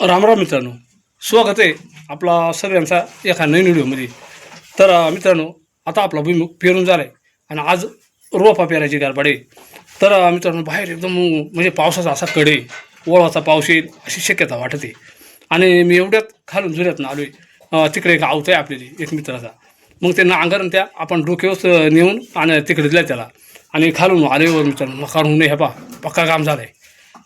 रामराम मित्रांनो. स्वागत आहे आपला सगळ्यांचा एका नवीन व्हिडिओमध्ये. तर मित्रांनो आता आपला भुईमुख पेरून झाला आहे आणि आज रोपा पेरायची गारपाडे तर मित्रांनो बाहेर एकदम म्हणजे पावसाचा असा कडे ओळाचा पाऊस येईल अशी शक्यता वाटते आणि मी एवढ्यात खालून जुऱ्यातनं आलो आहे तिकडे एक आवत आहे आपली एक मित्राचा. मग ते नांगरण त्या आपण डोक्यावर नेऊन आणि तिकडे दिल्या त्याला. आणि खालून आले मित्रांनो मकार होऊन हे पा पक्का काम झालं आहे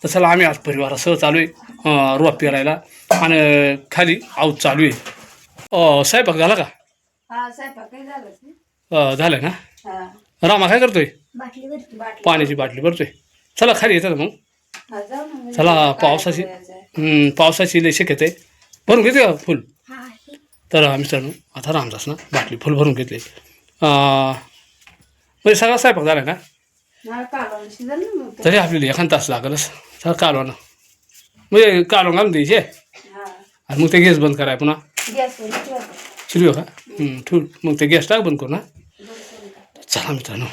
तर चला आम्ही आज परिवारासह चालू आहे. रोप पेरायला. आणि खाली आऊत चालू आहे. स्वयंपाक झाला का? झालं ना? हा. रामा काय करतोय? पाण्याची बाटली भरतोय. चला खाली येतात मग. म्हणजे चला पावसाची पावसाची लय शक्यता आहे. भरून घेते का फुल? हा, तर मित्रांनो आता रामदास ना बाटली फुल भरून घेतली. म्हणजे सगळा स्वयंपाक झाला ना तरी आपल्याला एखाद तास लागलच. चला कालवानं म्हणजे घालून द्यायचे. हा. आणि मग ते गॅस बंद कराय पुन्हा. शिलू का? ठेवू. मग ते गॅस टाक बंद करू ना. चला मित्रांनो.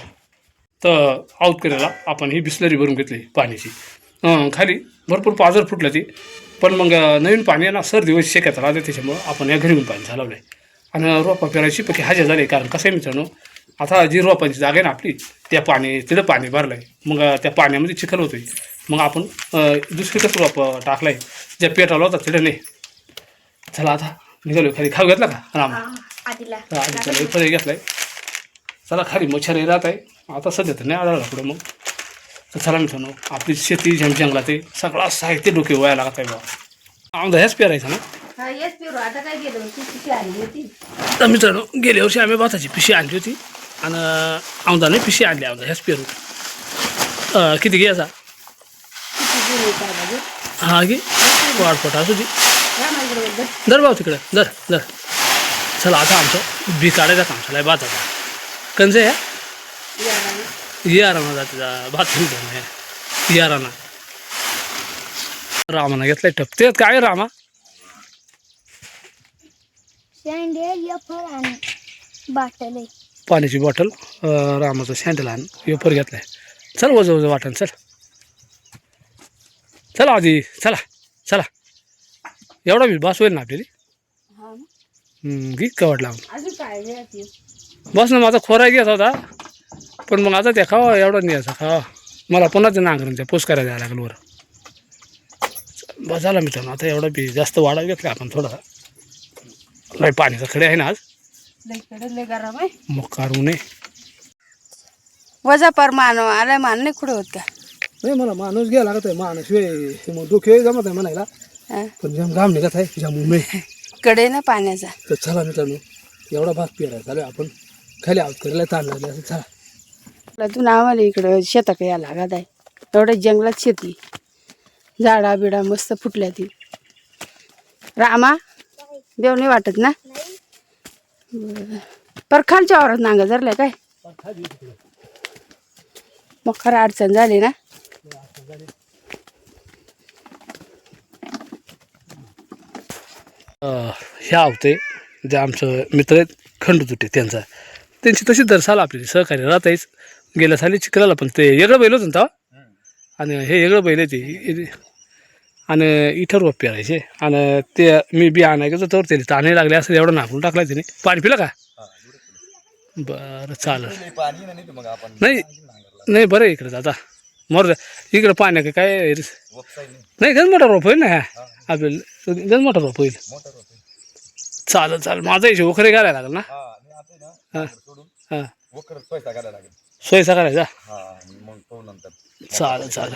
तर आऊत करायला आपण ही बिस्लरी भरून घेतली पाण्याची. खाली भरपूर पाजर फुटलं ती. पण मग नवीन पाणी आहे ना सर्दी दिवस शेकायला राहते त्याच्यामुळं आपण या घरी पाणी चालवलं आहे आणि रोपा पेरायची पक्की हजर झाली कारण कसं आहे मित्रांनो आता जी रोपांची जागा आहे ना आपली त्या पाणी तिथं पाणी भरलं आहे मग त्या पाण्यामध्ये चिखल होतोय. मग आपण अं, दुसरीकडं रोप टाकलं आहे ज्या पेटाला होता तिथं नाही. चला आता निघालो खाली खाऊ घेतला का? राम. आधी चला एक पर्याय घेतलाय. चला खाली मच्छर राहत आहे. आता सध्या तर नाही आढळला पुढे मग. तर चला मित्रांनो आपली शेती जंग जंगलात आहे. सगळा साहित्य डोके वया लागत आहे बाबा आमदा हेच पेरायचं ना? हा तर मित्रांनो गेल्या वर्षी आम्ही भाताची पिशी आणली होती. आणि औंदाने पिशी आणली औंदा हेच पेरू किती घ्यायचा हा घे वाटपट असू दे या दर भाऊ तिकडे दर दर चला आता आमचं बी काढायचा काम चालू आहे भाताचा आहे या. याराना जाते भात नाही याराना रामाना घेतलाय टप ते काय रामा बाटल पाण्याची बॉटल रामाचं सँडल आण वेपर घेतलाय. चल वज वज वाटण चल. चला आधी चला चला. एवढा बी बस होईल ना आपल्याला? हा ना. हम्म, घे कवड लावून. अजून काय घ्यायची बस ना माझा खोरा घेत होता. पण मग आता त्या खावा एवढा न्यायचा खावा. मला पुन्हा ते नांगरणच्या पोस करायला जायला लागलं बरं बस झाला मित्रांनो आता एवढा बी जास्त वाढा घेतला आपण थोडा. नाही पाण्याचा खडे आहे ना आज. गरम आहे. मग काढू नये वजा पर मानव आलाय मान नाही कुठे होत का? नाही मला माणूस घ्यायला लागत आहे माणूस मग डोके जमत आहे म्हणायला. हा. पण जम घाम निघत आहे तुझ्या मुंबई. कडे ना पाण्याचा. तर चला मित्रांनो एवढा भाग पेराय चालू आहे आपण खाली आउट करायला ताण लागले असं चला. तू आम्हाला इकडं शेतात या लागत आहे. एवढं जंगलात शेती. झाडा बिडा मस्त फुटल्या ती रामा देव नाही वाटत ना. पर खालच्या वावरात नांग धरल्या काय? मग खरं अडचण झाली ना? हे आवते जे आमचं मित्र आहेत खंडू तुटे त्यांचा. त्यांची तशी दर्शाला आपली सहकार्य राहतायच. गेल्या साली चिखलाला पण ते वेगळं बैल होतं ना आणि हे वेगळं बैल आहे ते. आणि इथं रोप पेरायचे. आणि ते मी बी आणायचं तर त्याला ताणे लागले असं एवढं नाकून टाकला त्याने. पाणी पिलं का? बरं चालेल. नाही नाही बरं इकडं आता मोर इकडं पाण्या का काय नाही. गंज मोठा रोप होईल ना ह्या आपल्याला गंज मोठा रोप होईल. चालेल चालेल. माझा हिशोब खरे घालायला लागेल ना? हां हां. सोयीचा करायचा? चालेल चालेल.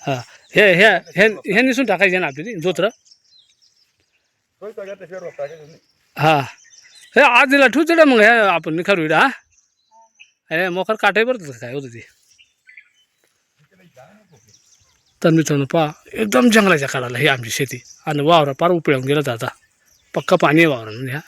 हां. हे हे हे हे निसून टाकायचे ना आपली जोत्र. हां. हे आज दिला ठेवतो ना मग हे आपण निखारू इडा हा. हे मोकर काटाय बरं काय होतं ते. तर मित्रांनो पहा एकदम जंगलाच्या काढायला ही आमची शेती. आणि वावरा पार उपळून गेलं आता पक्का पाणी आहे वावरा म्हणजे हा.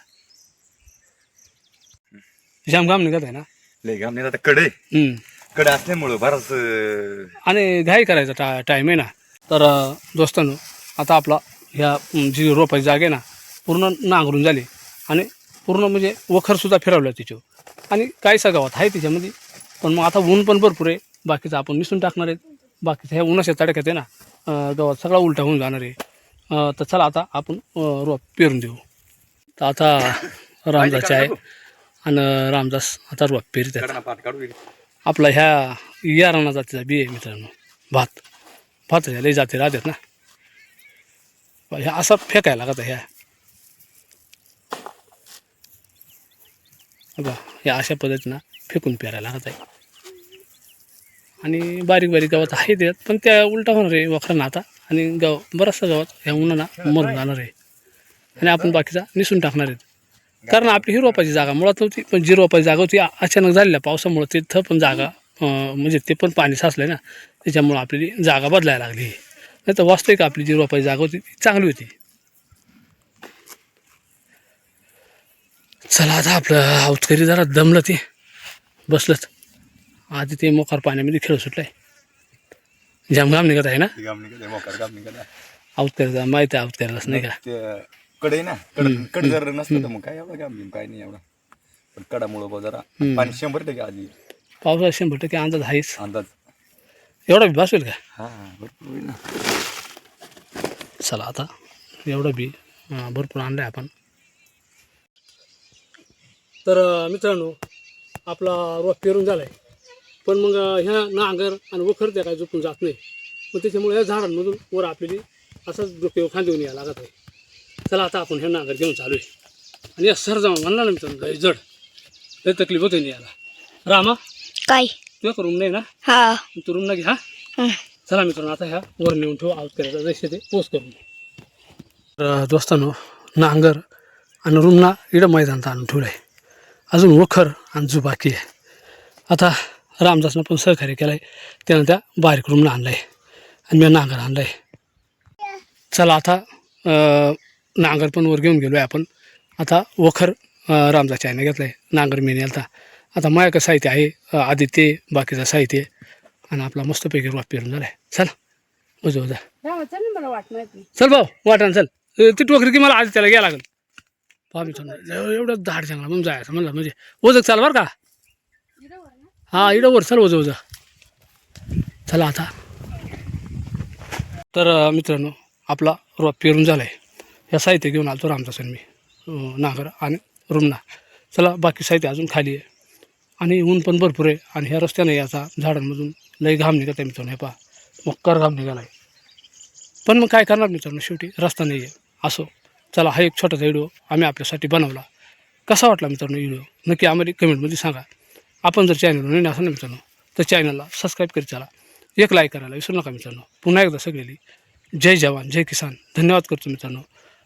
जामगाम निघत आहे ना. लय घाम नाही आता कडे. हम्म. कडे असल्यामुळं बराच अं, आणि घाई करायचा टा टाईम आहे ना. तर अं, दोस्तांनो आता आपला ह्या अं, जी रोपाची जागा आहे ना पूर्ण नांगरून झाली. आणि पूर्ण म्हणजे वखरसुद्धा फिरवलं तिच्यावर. आणि काहीसा गावात आहे तिच्यामध्ये. पण मग आता ऊन पण भरपूर आहे. बाकीचं आपण मिसून टाकणार आहेत बाकीचं ह्या उन्हाच्या तडक्यात आहे ना अं, गावात सगळा उलटा होऊन जाणार आहे. अं, तर चला आता आपण अं, रोप पेरून देऊ. तर आता रामदासचे आहे. आणि रामदास आता रोप पेरीत पाठ काढू दे. आपला ह्या याराना जातीचा बी आहे मित्रांनो. भात. भात लई जाती राहतात ना. ह्या असा फेकायला लागत ह्या. बघा ह्या अशा पद्धतीनं फेकून पेरायला लागत आहे. आणि बारीक बारीक गावात आहे त्यात पण त्या उलटा होणार आहे वखरांना आता. आणि गाव बराचसा गावात ह्या उन्हाना मरून जाणार आहे. आणि आपण बाकीचा निसून टाकणार आहेत. कारण आपली ही रोपाची जागा मुळात नव्हती पण जी रोपाची जागा होती अचानक झालेल्या पावसामुळं तिथं पण जागा म्हणजे ते पण पाणी साचलं ना त्याच्यामुळं आपली जागा बदलायला लागली. नाही तर वास्तविक आपली जी रोपाची जागा होती ती चांगली होती. चला आता आपलं अवतकरी जरा दमलं ते. बसलंच. आधी ते मोकार पाण्यामध्ये खेळ सुटलाय. जाम घाम निघत आहे. ना. अवतकरीचा माहिती आहे अवतकरीलाच नाही का? कडे ना कड कड जर नसतं तर मग काय एवढं बिम काय नाही एवढा. पण कडामुळं बघ जरा. पाणी शंभर टक्के आधी पावसाळा शंभर टक्के अंदाज आहेच. अंदाज. एवढा बी बस होईल का? हा भरपूर होईल ना. चला आता एवढं बी अं, भरपूर आणलं आहे आपण. तर अं, मित्रांनो आपला रोप पेरून झाला आहे पण मग अं, ह्या नांगर आणि वखर त्या काय झोपून जात नाही. मग त्याच्यामुळे या झाडांमधून वर आपल्याली असंच डोक्यावर खांदेऊन यायला लागत आहे. चला आता आपण हे नांगर घेऊन चालू आहे आणि या सर जाऊन म्हणला ना मित्रांनो लय जड. लय तकलीफ होते नाही याला. रामा काय? तुझ्या रूम नाही ना? हा. तू रूम ना घे हा. चला मित्रांनो आता ह्या वर नेऊन ठेवू आउट करायचा. जसे ते पोस्ट करून. तर दोस्तांनो नांगर आणि रुमना इडं मैदानात आणून ठेवलं आहे अजून वखर आणि जु बाकी आहे. आता रामदासनं पण सहकार्य केलं आहे त्यानं त्या बारीक रूमला आणलं आहे आणि मी नांगर आणलं आहे चला आता नांगर पण वर घेऊन गेलो आहे आपण. आता वखर अं, रामदासच्या आईने घेतलं आहे नांगर मी नेलता आता माझ्याकडे साहित्य आहे आदित्य बाकीचं साहित्य आणि आपला मस्तपैकी रोप पेरून झाला आहे चला उजा उजा चल भाऊ वाटा चल. ती टोकरी की मला आज त्याला घ्यायला लागेल. एवढं झाड चांगला म्हणून जायचं म्हणलं. म्हणजे ओझक चाल बरं का? हा इडं वर चल ओझं ओझं चला आता. तर मित्रांनो आपला रोप पेरून झाला आहे ह्या साहित्य घेऊन आलो रामदासन मी नांगर आणि रुमना चला बाकी साहित्य अजून खाली आहे. आणि ऊन पण भरपूर आहे. आणि ह्या रस्त्याने याचा झाडांमधून लई घाम निघत आहे मित्रांनो. हे पहा मक्कर घाम निघाला आहे पण मग काय करणार मित्रांनो? शेवटी रस्ता नाही आहे असो चला हा एक छोटासा व्हिडिओ आम्ही आपल्यासाठी बनवला. कसा वाटला मित्रांनो व्हिडिओ? नक्की आम्हाला कमेंटमध्ये सांगा. आपण जर चॅनलवर नाही असाल ना मित्रांनो तर चॅनलला सबस्क्राईब करीत चला. एक लाईक करायला विसरू नका मित्रांनो. पुन्हा एकदा सगळेली जय जवान जय किसान. धन्यवाद करतो मित्रांनो.